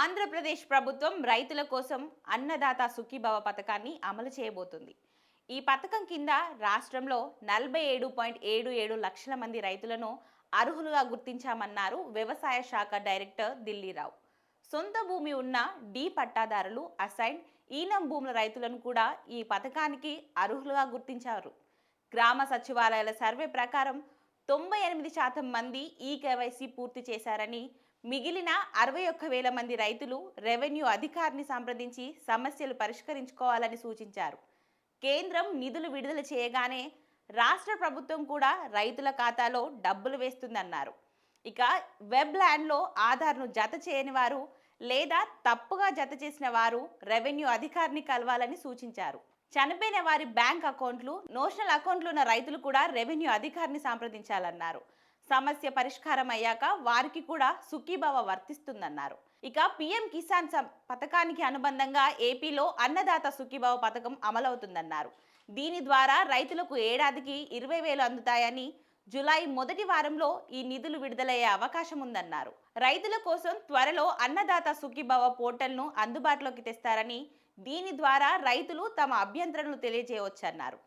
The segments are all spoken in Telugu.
ఆంధ్రప్రదేశ్ ప్రభుత్వం రైతుల కోసం అన్నదాత సుఖీభవ పథకాన్ని అమలు చేయబోతుంది. ఈ పథకం కింద రాష్ట్రంలో నలభై ఏడు పాయింట్ ఏడు ఏడు లక్షల మంది రైతులను అర్హులుగా గుర్తించామన్నారు వ్యవసాయ శాఖ డైరెక్టర్ దిల్లీరావు. సొంత భూమి ఉన్న డి పట్టాదారులు అసైన్ ఈనం భూముల రైతులను కూడా ఈ పథకానికి అర్హులుగా గుర్తించారు. గ్రామ సచివాలయాల సర్వే ప్రకారం తొంభై ఎనిమిది శాతం మంది ఈ కేవైసీ పూర్తి చేశారని మిగిలిన అరవై ఒక్క వేల మంది రైతులు రెవెన్యూ అధికారిని సంప్రదించి సమస్యలు పరిష్కరించుకోవాలని సూచించారు. కేంద్రం నిధులు విడుదల చేయగానే రాష్ట్ర ప్రభుత్వం కూడా రైతుల ఖాతాలో డబ్బులు వేస్తుందన్నారు. ఇక వెబ్ ల్యాండ్లో ఆధార్ను జత చేయని వారు లేదా తప్పుగా జత చేసిన వారు రెవెన్యూ అధికారిని కలవాలని సూచించారు. చనిపోయిన వారి బ్యాంక్ అకౌంట్లు నోషనల్ అకౌంట్లు ఉన్న రైతులు కూడా రెవెన్యూ అధికారిని సంప్రదించాలన్నారు. సమస్య పరిష్కారం అయ్యాక వారికి కూడా సుఖీభావ వర్తిస్తుందన్నారు. ఇక పిఎం కిసాన్ సం- పథకానికి అనుబంధంగా ఏపీలో అన్నదాత సుఖీభావ పథకం అమలవుతుందన్నారు. దీని ద్వారా రైతులకు ఏడాదికి ఇరవై వేలు అందుతాయని జులై మొదటి వారంలో ఈ నిధులు విడుదలయ్యే అవకాశం ఉందన్నారు. రైతుల కోసం త్వరలో అన్నదాత సుఖీభావ పోర్టల్ను అందుబాటులోకి తెస్తారని దీని ద్వారా రైతులు తమ అభ్యంతరణలు తెలియజేయవచ్చన్నారు.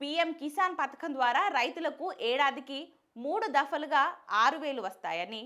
పీఎం కిసాన్ పథకం ద్వారా రైతులకు ఏడాదికి మూడు దఫలుగా ఆరు వేలు వస్తాయని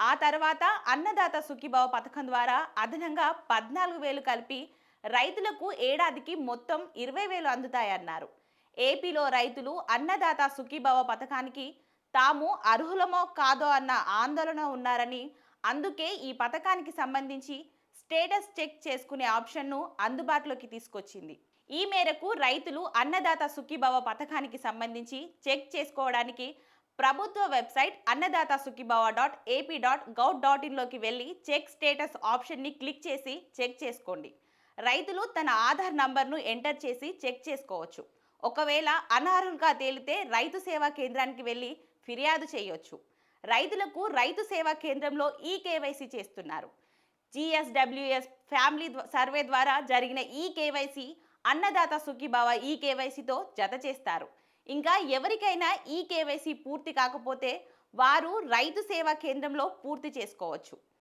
ఆ తర్వాత అన్నదాత సుఖీభావ పథకం ద్వారా అదనంగా పద్నాలుగు వేలు కలిపి రైతులకు ఏడాదికి మొత్తం ఇరవై వేలు అందుతాయన్నారు. ఏపీలో రైతులు అన్నదాత సుఖీభావ పథకానికి తాము అర్హులమో కాదో అన్న ఆందోళన ఉన్నారని అందుకే ఈ పథకానికి సంబంధించి స్టేటస్ చెక్ చేసుకునే ఆప్షన్ను అందుబాటులోకి తీసుకొచ్చింది. ఈ మేరకు రైతులు అన్నదాత సుఖీభావ పథకానికి సంబంధించి చెక్ చేసుకోవడానికి ప్రభుత్వ website Annadata Sukhibhava dot AP dot gov dot ఇన్లోకి వెళ్ళి చెక్ స్టేటస్ ఆప్షన్ని క్లిక్ చేసి చెక్ చేసుకోండి. రైతులు తన ఆధార్ నంబర్ను ఎంటర్ చేసి చెక్ చేసుకోవచ్చు. ఒకవేళ అనర్హులుగా తేలితే రైతు సేవా కేంద్రానికి వెళ్ళి ఫిర్యాదు చేయొచ్చు. రైతులకు రైతు సేవా కేంద్రంలో ఈ కేవైసీ చేస్తున్నారు. జిఎస్డబ్ల్యూఎస్ ఫ్యామిలీ సర్వే ద్వారా జరిగిన ఈ కేవైసీ అన్నదాత సుఖీభావ ఈ కేవైసీతో జత చేస్తారు. ఇంకా ఎవరికైనా ఈ కేవైసీ పూర్తి కాకపోతే వారు రైతు సేవా కేంద్రంలో పూర్తి చేసుకోవచ్చు.